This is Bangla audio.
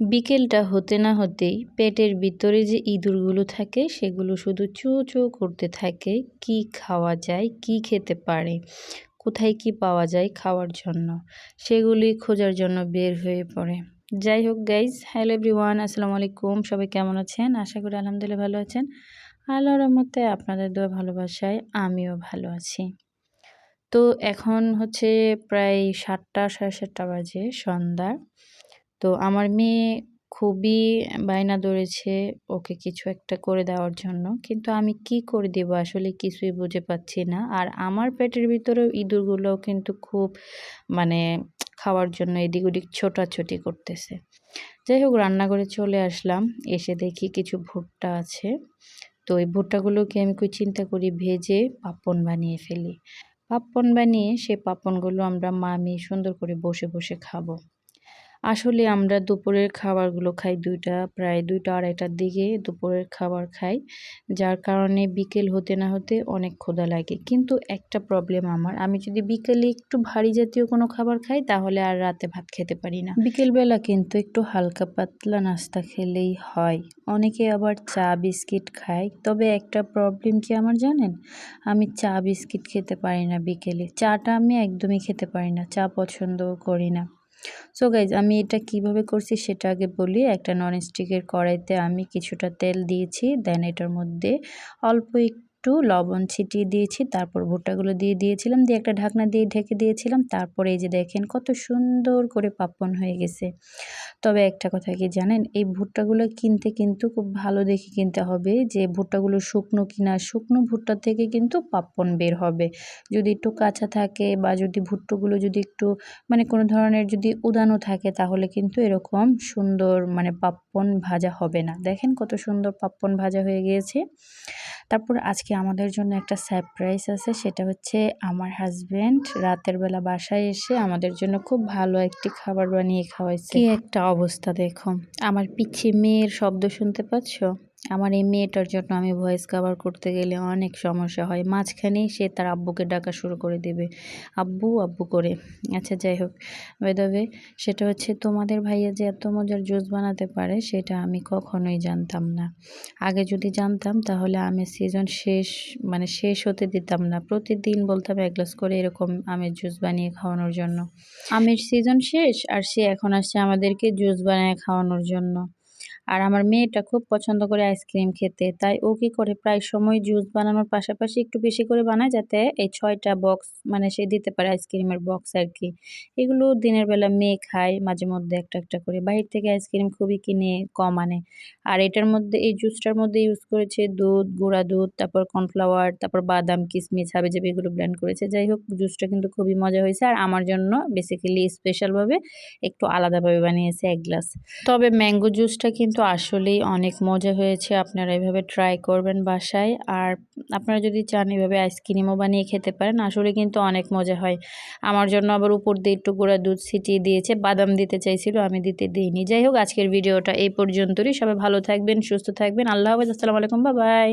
বিকেলটা হতে না হতেই পেটের ভিতরে যে ইঁদুরগুলো থাকে, সেগুলো শুধু চো চো করতে থাকে, কি খাওয়া যায়, কি খেতে পারে, কোথায় কি পাওয়া যায় খাওয়ার জন্য, সেগুলি খোঁজার জন্য বের হয়ে পড়ে। যাই হোক গাইজ হ্যালো এভরিওয়ান আসসালামু আলাইকুম, সবাই কেমন আছেন? আশা করি আলহামদুলিল্লাহ ভালো আছেন। আল্লাহর রহমতে আপনাদের দোয়া ভালোবাসায় আমিও ভালো আছি। তো এখন হচ্ছে প্রায় সাতটা, সাড়ে সাতটা বাজে সন্ধ্যা। তো আমার মেয়ে খুবই বায়না ধরেছে ওকে কিছু একটা করে দেওয়ার জন্য। কিন্তু আমি কি করে দেবো? আসলে কিছুই বুঝে পাচ্ছি না। আর আমার পেটের ভিতরেও ইঁদুরগুলোও কিন্তু খুব মানে খাওয়ার জন্য এদিক ওদিক ছোটাছুটি করতেছে। যাই হোক, রান্নাঘরে চলে আসলাম। এসে দেখি কিছু ভুট্টা আছে। তো এই ভুট্টাগুলোকে আমি খুব চিন্তা করি, ভেজে পাপন বানিয়ে ফেলি। পাপন বানিয়ে সে পাপনগুলো আমরা মা মেয়ে সুন্দর করে বসে বসে খাব। আসলে আমরা দুপুরের খাবারগুলো খাই দুইটা, প্রায় দুইটা আড়াইটার দিকে দুপুরের খাবার খাই। যার কারণে বিকেল হতে না হতে অনেক ক্ষুধা লাগে। কিন্তু একটা প্রবলেম আমার, আমি যদি বিকেলে একটু ভারী জাতীয় কোনো খাবার খাই, তাহলে আর রাতে ভাত খেতে পারি না। বিকেলবেলা কিন্তু একটু হালকা পাতলা নাস্তা খেলেই হয়। অনেকে আবার চা, বিস্কিট খায়। তবে একটা প্রবলেম কি আমার জানেন? আমি চা, বিস্কিট খেতে পারি না বিকেলে। চাটা আমি একদমই খেতে পারি না, চা পছন্দও করি না। সো গাইজ আমি এটা কীভাবে করছি সেটা আগে বলি। একটা ননস্টিকের কড়াইতে আমি কিছুটা তেল দিয়েছি। দেন এটার মধ্যে অল্প একটু লবণ ছিটিয়ে দিয়েছি, তারপর ভুট্টাগুলো দিয়ে দিয়েছিলাম, দিয়ে একটা ঢাকনা দিয়ে ঢেকে দিয়েছিলাম, তারপরে এই যে দেখেন কত সুন্দর করে পাপন হয়ে গেছে। তবে একটা কথা কি জানেন, এই ভুট্টাগুলো কিনতে কিন্তু খুব ভালো দেখে কিনতে হবে যে ভুট্টাগুলো শুকনো কিনা, শুকনো ভুট্টা থেকে কিন্তু পাপ্পন বের হবে। যদি একটু কাঁচা থাকে বা যদি ভুট্টোগুলো যদি একটু মানে কোনো ধরনের যদি উদানো থাকে, তাহলে কিন্তু এরকম সুন্দর মানে পাপ্পন ভাজা হবে না। দেখেন কত সুন্দর পাপ্পন ভাজা হয়ে গিয়েছে। তারপর আজকে আমাদের জন্য একটা সারপ্রাইজ আছে, সেটা হচ্ছে আমার হাজব্যান্ড রাতের বেলা বাসায় এসে আমাদের জন্য খুব ভালো একটি খাবার বানিয়ে খাওয়াইছে। কি একটা অবস্থা দেখো। আমার পিছিয়ে মেয়ের শব্দ শুনতে পাচ্ছ? আমার এই মেয়েটার জন্য আমি ভয়েস কাভার করতে গেলে অনেক সমস্যা হয়। মাঝখানেই সে তার আব্বুকে ডাকা শুরু করে দেবে। আব্বু আব্বু করে। আচ্ছা যাই হোক। বেদবে সেটা হচ্ছে তোমাদের ভাইয়া যে এত মজার জুস বানাতে পারে, সেটা আমি কখনোই জানতাম না। আগে যদি জানতাম, তাহলে আমি সিজন শেষ মানে শেষ হতে দিতাম না। প্রতিদিন বলতাম এক গ্লাস করে এরকম আমের জুস বানিয়ে খাওয়ানোর জন্য। আমের সিজন শেষ, আর সে এখন আসছে আমাদেরকে জুস বানিয়ে খাওয়ানোর জন্য। আর আমার মেয়েটা খুব পছন্দ করে আইসক্রিম খেতে, তাই ও কী করে প্রায় সময় জুস বানানোর পাশাপাশি একটু বেশি করে বানায় যাতে এই ছয়টা বক্স মানে সে দিতে পারে আইসক্রিমের বক্স আর কি। এগুলো দিনের বেলা মেয়ে খায়, মাঝে মধ্যে একটা একটা করে। বাহির থেকে আইসক্রিম খুবই কিনে, কম আনে। আর এটার মধ্যে, এই জুসটার মধ্যে ইউজ করেছে দুধ, গুঁড়া দুধ, তারপর কর্নফ্লাওয়ার তারপর বাদাম কিশমিশ হাবে যাবে এগুলো ব্ল্যান্ড করেছে। যাই হোক, জুসটা কিন্তু খুবই মজা হয়েছে। আর আমার জন্য বেসিক্যালি স্পেশালভাবে একটু আলাদাভাবে বানিয়েছে এক গ্লাস তবে ম্যাঙ্গো জুসটা কিন্তু কিন্তু আসলেই অনেক মজা হয়েছে। আপনারা এভাবে ট্রাই করবেন বাসায়। আর আপনারা যদি চান এভাবে আইসক্রিমও বানিয়ে খেতে পারেন, আসলে কিন্তু অনেক মজা হয়। আমার জন্য আবার উপর দিয়ে একটু গোড়া দুধ ছিটিয়ে দিয়েছে, বাদাম দিতে চাইছিল, আমি দিতে দিইনি। যাই হোক, আজকের ভিডিওটা এই পর্যন্তই। সবাই ভালো থাকবেন, সুস্থ থাকবেন। আল্লাহ হাফেজ, আসসালামু আলাইকুম বা বাই